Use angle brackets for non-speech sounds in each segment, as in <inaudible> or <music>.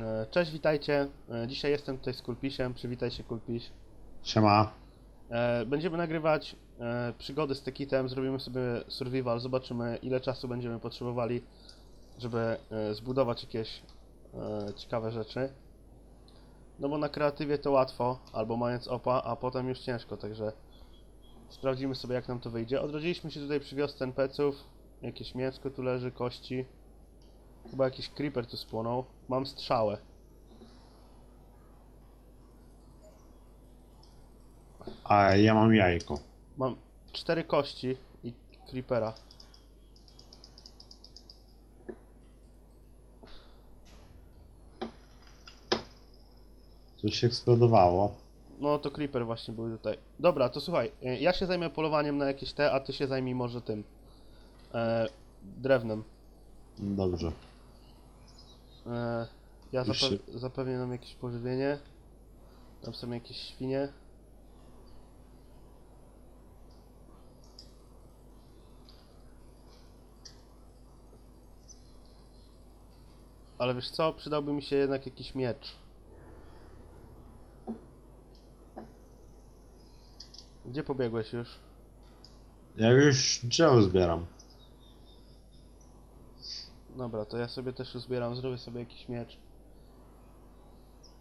E, Cześć, witajcie. E, Dzisiaj jestem tutaj z Kulpisiem. Przywitaj się, Kulpiś. Siema. E, Będziemy nagrywać przygody z Tekitem. Zrobimy sobie survival. Zobaczymy, ile czasu będziemy potrzebowali, żeby zbudować jakieś ciekawe rzeczy. No bo na kreatywie to łatwo, albo mając opa, a potem już ciężko, także sprawdzimy sobie, jak nam to wyjdzie. Odrodziliśmy się tutaj przy wiosce NPC-ów. Jakieś mięsko tu leży, kości. Chyba jakiś creeper tu spłonął. Mam strzałę. A ja mam jajko. Mam cztery kości i creepera. Coś się eksplodowało. No to creeper właśnie był tutaj. Dobra, to słuchaj, y, ja się zajmę polowaniem na jakieś te, a ty się zajmij może tym. E, drewnem. Dobrze. E, ja Już zape zapewnię nam jakieś pożywienie. Tam są jakieś świnie. Ale wiesz co, przydałby mi się jednak jakiś miecz. Gdzie pobiegłeś już? Ja już drzewo zbieram. Dobra, to ja sobie też uzbieram, zrobię sobie jakiś miecz.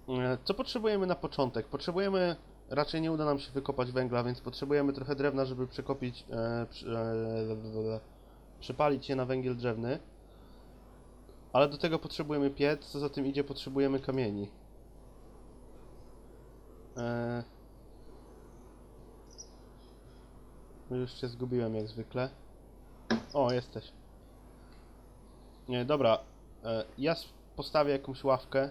E, Co potrzebujemy na początek? Potrzebujemy, raczej nie uda nam się wykopać węgla, więc potrzebujemy trochę drewna, żeby przekopić, e, przy, e, przepalić je na węgiel drzewny. Ale do tego potrzebujemy piec, co za tym idzie potrzebujemy kamieni. E, już się zgubiłem jak zwykle. O, jesteś. Nie, dobra. E, ja postawię jakąś ławkę.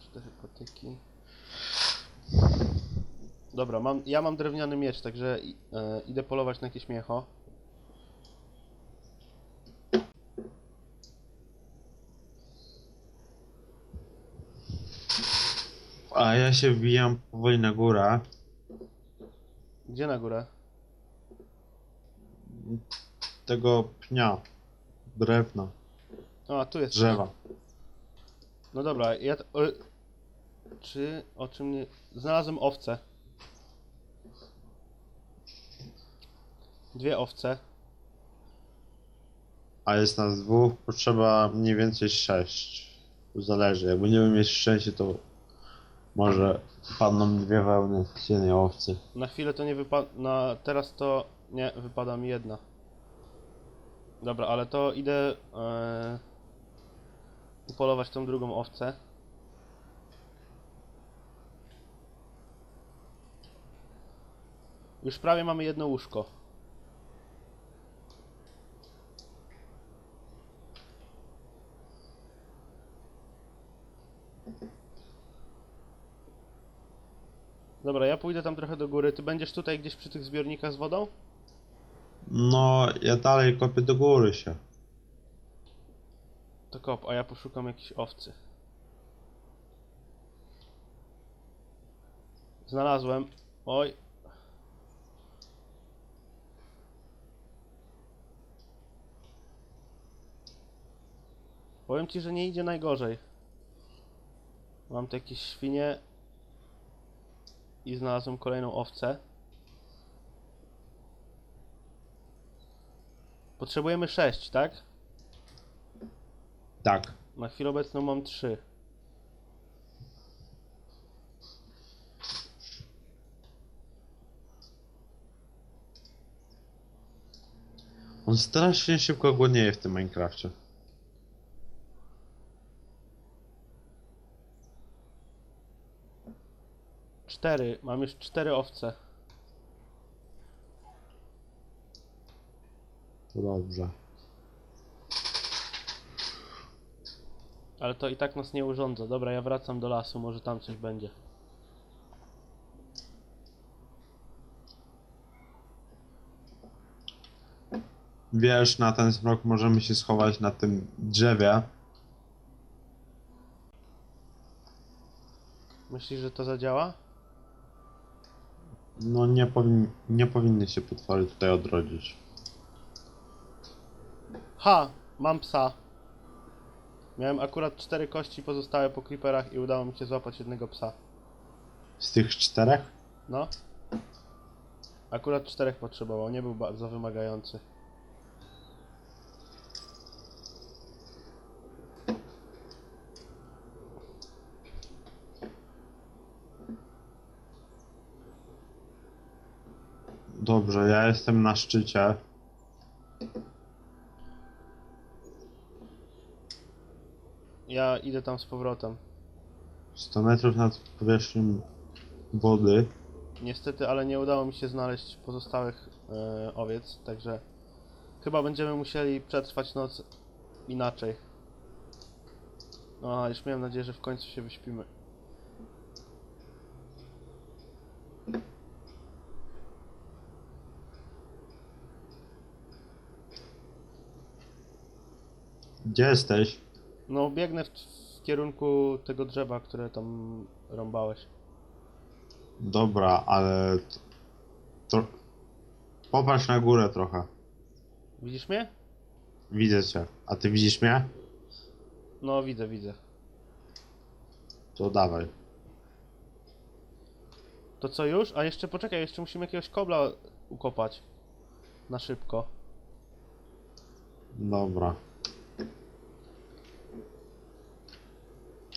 Cztery patyki. Dobra, mam, ja mam drewniany miecz, także e, idę polować na jakieś miecho. A ja się wbijam powoli na górę. Gdzie na górę? Tego pnia. Drewna. A, tu jest. Drzewa. No dobra, ja. O, czy o czym nie. Znalazłem owce. Dwie owce. A jest nas dwóch, potrzeba mniej więcej sześć. Tu zależy. Jak będziemy mieć szczęście, to może padną dwie wełny z jednej owcy. Na chwilę to nie wypada. Na teraz to nie wypada mi jedna. Dobra, ale to idę e, upolować tą drugą owcę. Już prawie mamy jedno łóżko. Dobra, ja pójdę tam trochę do góry. Ty będziesz tutaj gdzieś przy tych zbiornikach z wodą? No, ja dalej kopię do góry się. To kop, a ja poszukam jakiejś owcy. Znalazłem. Oj. Powiem ci, że nie idzie najgorzej. Mam tu jakieś świnie. I znalazłem kolejną owcę. Potrzebujemy 6, tak? Tak. Na chwilę obecną mam trzy. On strasznie szybko głodnieje w tym Minecrafcie. Cztery. Mam już cztery owce. To dobrze. Ale to i tak nas nie urządza. Dobra, ja wracam do lasu, może tam coś będzie. wiesz, na ten smok możemy się schować na tym drzewie. Myślisz, że to zadziała? No nie, powin nie powinny się potwory tutaj odrodzić. Ha! Mam psa. Miałem akurat cztery kości pozostałe po creeperach i udało mi się złapać jednego psa. Z tych czterech? No. Akurat czterech potrzebował, nie był bardzo wymagający. Dobrze, ja jestem na szczycie. Ja idę tam z powrotem. 100 metrów nad powierzchnią wody. Niestety, ale nie udało mi się znaleźć pozostałych e, owiec, także chyba będziemy musieli przetrwać noc inaczej. No, a już miałem nadzieję, że w końcu się wyśpimy. Gdzie jesteś? No, biegnę w, w kierunku tego drzewa, które tam rąbałeś. Dobra, ale... To... Popatrz na górę trochę. Widzisz mnie? Widzę cię. A ty widzisz mnie? No, widzę, widzę. To dawaj. To co już? A jeszcze poczekaj, jeszcze musimy jakiegoś kobla ukopać. Na szybko. Dobra.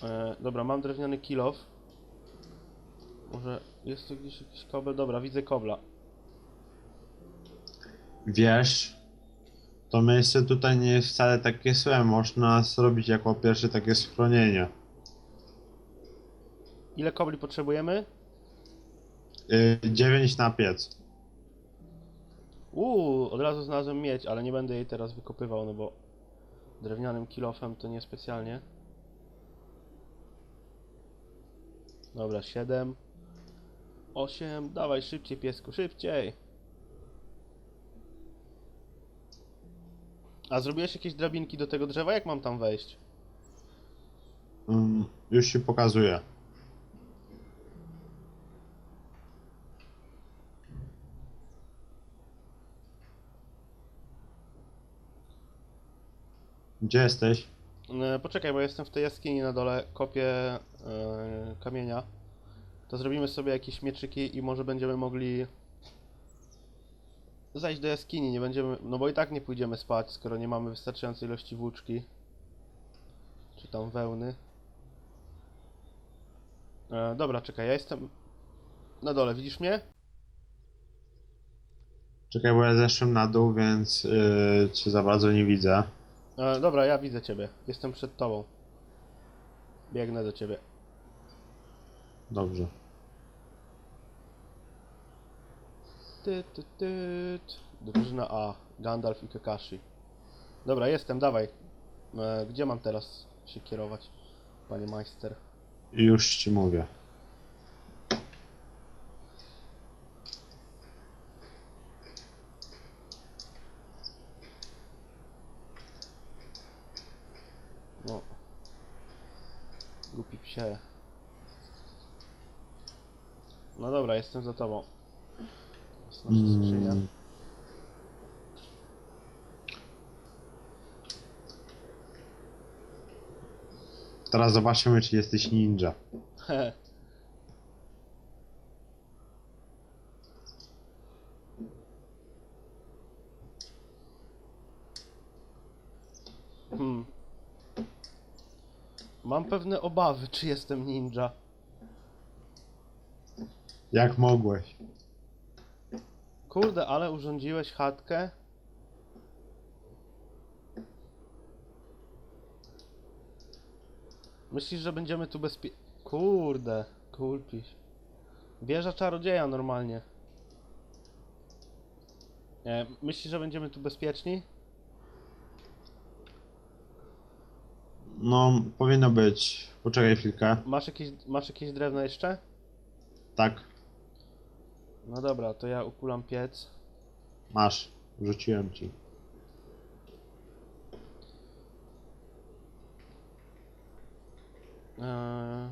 E, dobra, mam drewniany kilof. Może jest tu gdzieś jakiś kobel? Dobra, widzę kobla. Wiesz, to miejsce tutaj nie jest wcale takie złe. Można zrobić jako pierwsze takie schronienie. Ile kobli potrzebujemy? Yy, 9 na piec. Uuu, od razu znalazłem miedź, ale nie będę jej teraz wykopywał, no bo drewnianym kilofem to niespecjalnie. Dobra, 7 8 dawaj szybciej piesku, szybciej! A zrobiłeś jakieś drabinki do tego drzewa? Jak mam tam wejść? Ym, już ci pokazuję. Gdzie jesteś? E, Poczekaj, bo jestem w tej jaskini na dole, kopię e, kamienia. To zrobimy sobie jakieś mieczyki i może będziemy mogli zajść do jaskini, nie będziemy, no bo i tak nie pójdziemy spać, skoro nie mamy wystarczającej ilości włóczki. Czy tam wełny. E, dobra, czekaj, ja jestem na dole, widzisz mnie? Czekaj, bo ja zeszłem na dół, więc yy, cię za bardzo nie widzę. E, dobra, ja widzę ciebie, jestem przed tobą. Biegnę do ciebie. Dobrze. Ty, ty, ty. Drużyna A. Gandalf i Kakashi. Dobra, jestem, dawaj. E, gdzie mam teraz się kierować, panie majster? Już ci mówię. No dobra, jestem za tobą. Jest nasza skrzynia. Mm. Teraz zobaczymy, czy jesteś ninja. <laughs> Hmm. Mam pewne obawy, czy jestem ninja. Jak mogłeś? Kurde, ale urządziłeś chatkę? Myślisz, że będziemy tu bezpie... Kurde, kulpiś. Wieża czarodzieja normalnie. Nie, myślisz, że będziemy tu bezpieczni? No, powinno być. Poczekaj chwilkę. Masz jakieś, masz jakieś drewno jeszcze? Tak, no dobra, to ja ukulam piec. Masz, rzuciłem ci. Eee,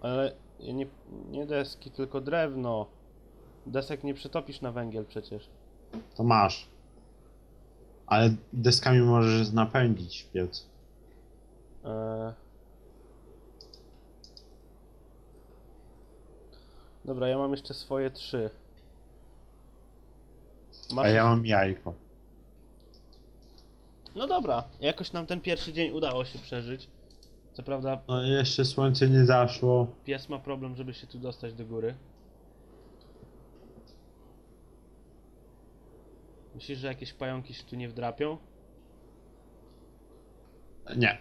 ale nie, nie deski, tylko drewno. Desek nie przetopisz na węgiel przecież. To masz. Ale deskami możesz napędzić piec. Eee, Dobra, ja mam jeszcze swoje trzy. Masz A ja mam jajko. No dobra, jakoś nam ten pierwszy dzień udało się przeżyć. Co prawda No jeszcze słońce nie zaszło. pies ma problem, żeby się tu dostać do góry. Myślisz, że jakieś pająki się tu nie wdrapią? Nie.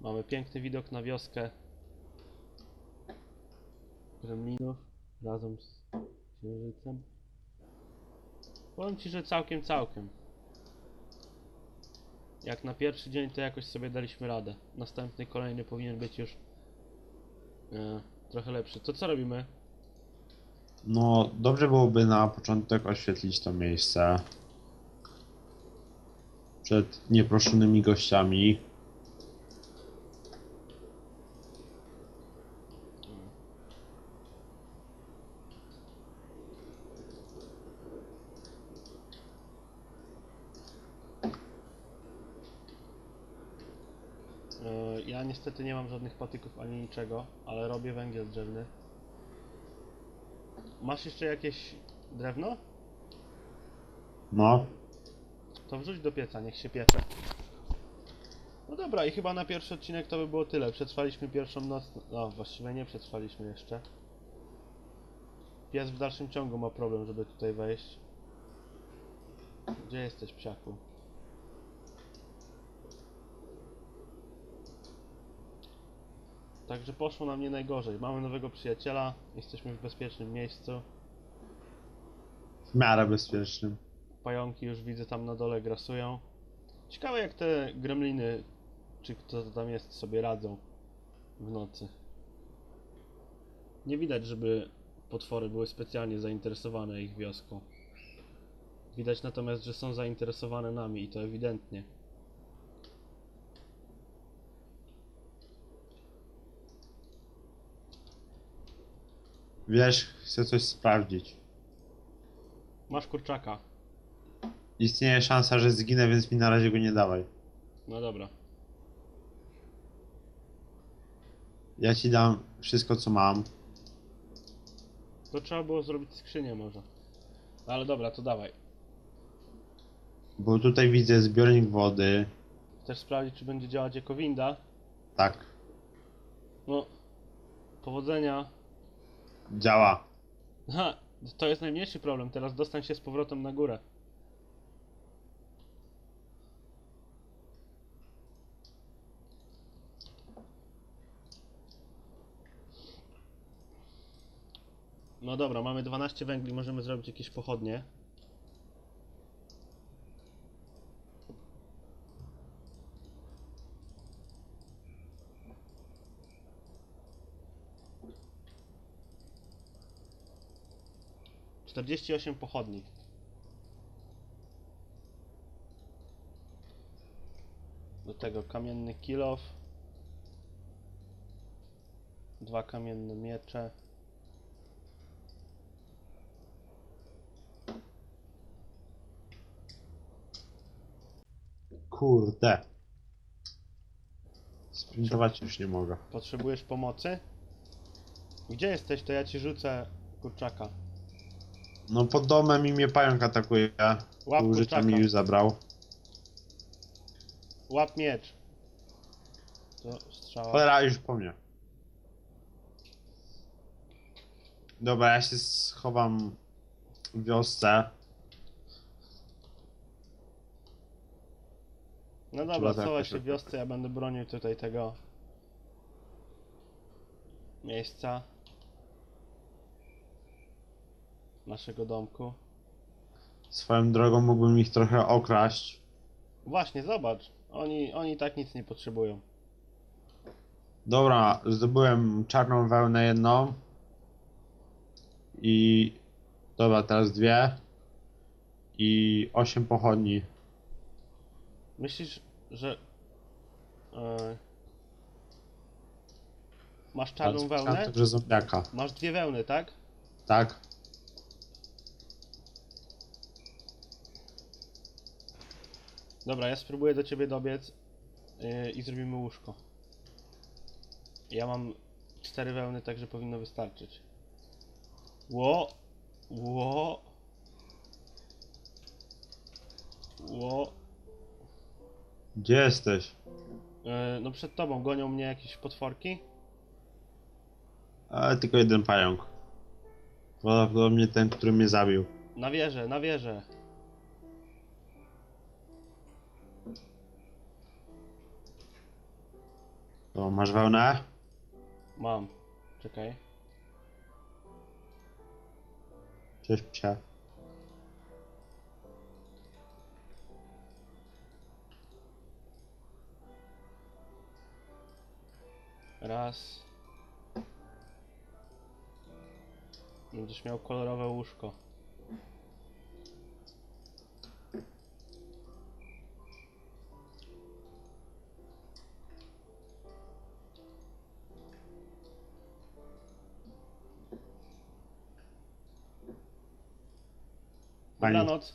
Mamy piękny widok na wioskę gremlinów razem z księżycem. Powiem ci, że całkiem, całkiem. Jak na pierwszy dzień to jakoś sobie daliśmy radę. Następny, kolejny powinien być już e, trochę lepszy. To co robimy? No dobrze byłoby na początek oświetlić to miejsce. Przed nieproszonymi gościami. E, ja niestety nie mam żadnych patyków ani niczego, ale robię węgiel drzewny. Masz jeszcze jakieś drewno? No. To wrzuć do pieca, niech się piecze. No dobra, i chyba na pierwszy odcinek to by było tyle. Przetrwaliśmy pierwszą noc. No, właściwie nie przetrwaliśmy jeszcze. Pies w dalszym ciągu ma problem, żeby tutaj wejść. Gdzie jesteś, psiaku? Także poszło nam nie najgorzej. Mamy nowego przyjaciela, jesteśmy w bezpiecznym miejscu. W miarę bezpiecznym. Pająki już widzę tam na dole grasują. Ciekawe jak te gremliny, czy kto to tam jest, sobie radzą w nocy. Nie widać, żeby potwory były specjalnie zainteresowane ich wioską. Widać natomiast, że są zainteresowane nami i to ewidentnie. Wiesz, chcę coś sprawdzić. Masz kurczaka. Istnieje szansa, że zginę, więc mi na razie go nie dawaj. No dobra. Ja ci dam wszystko, co mam. To trzeba było zrobić skrzynię może. No ale dobra, to dawaj. Bo tutaj widzę zbiornik wody. Chcesz sprawdzić, czy będzie działać jako winda? Tak, No, powodzenia. Działa. Ha, to jest najmniejszy problem. Teraz dostań się z powrotem na górę. No dobra, mamy 12 węgli, możemy zrobić jakieś pochodnie. Czterdzieści osiem pochodni. Do tego kamienny kilof. Dwa kamienne miecze. Kurde. Sprintować już nie mogę. Potrzebujesz pomocy? Gdzie jesteś, to ja ci rzucę kurczaka. No pod domem i mnie pająk atakuje. Łap Pół życia mi już zabrał. Łap miecz. To strzała. Cholera, już po mnie. Dobra, ja się schowam w wiosce. No dobra, to schowaj się w tak- wiosce, ja będę bronił tutaj tego miejsca naszego domku. Swoją drogą mógłbym ich trochę okraść. Właśnie, zobacz. Oni, oni tak nic nie potrzebują. Dobra, zdobyłem czarną wełnę jedną. I... Dobra, teraz dwie. I osiem pochodni. Myślisz, że... E, Masz czarną wełnę? Także zombiaka. Masz dwie wełny, tak? Tak? Dobra, ja spróbuję do ciebie dobiec yy, i zrobimy łóżko. Ja mam cztery wełny, także powinno wystarczyć. Ło! Ło! Ło! Gdzie jesteś? Yy, no przed tobą gonią mnie jakieś potworki? Ale tylko jeden pająk. Prawdopodobnie ten, który mnie zabił. Na wieżę, na wieżę. To masz wełnę? Mam. Czekaj. Cześć psia. Raz. Będziesz miał kolorowe łóżko. Dobranoc.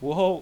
Wow,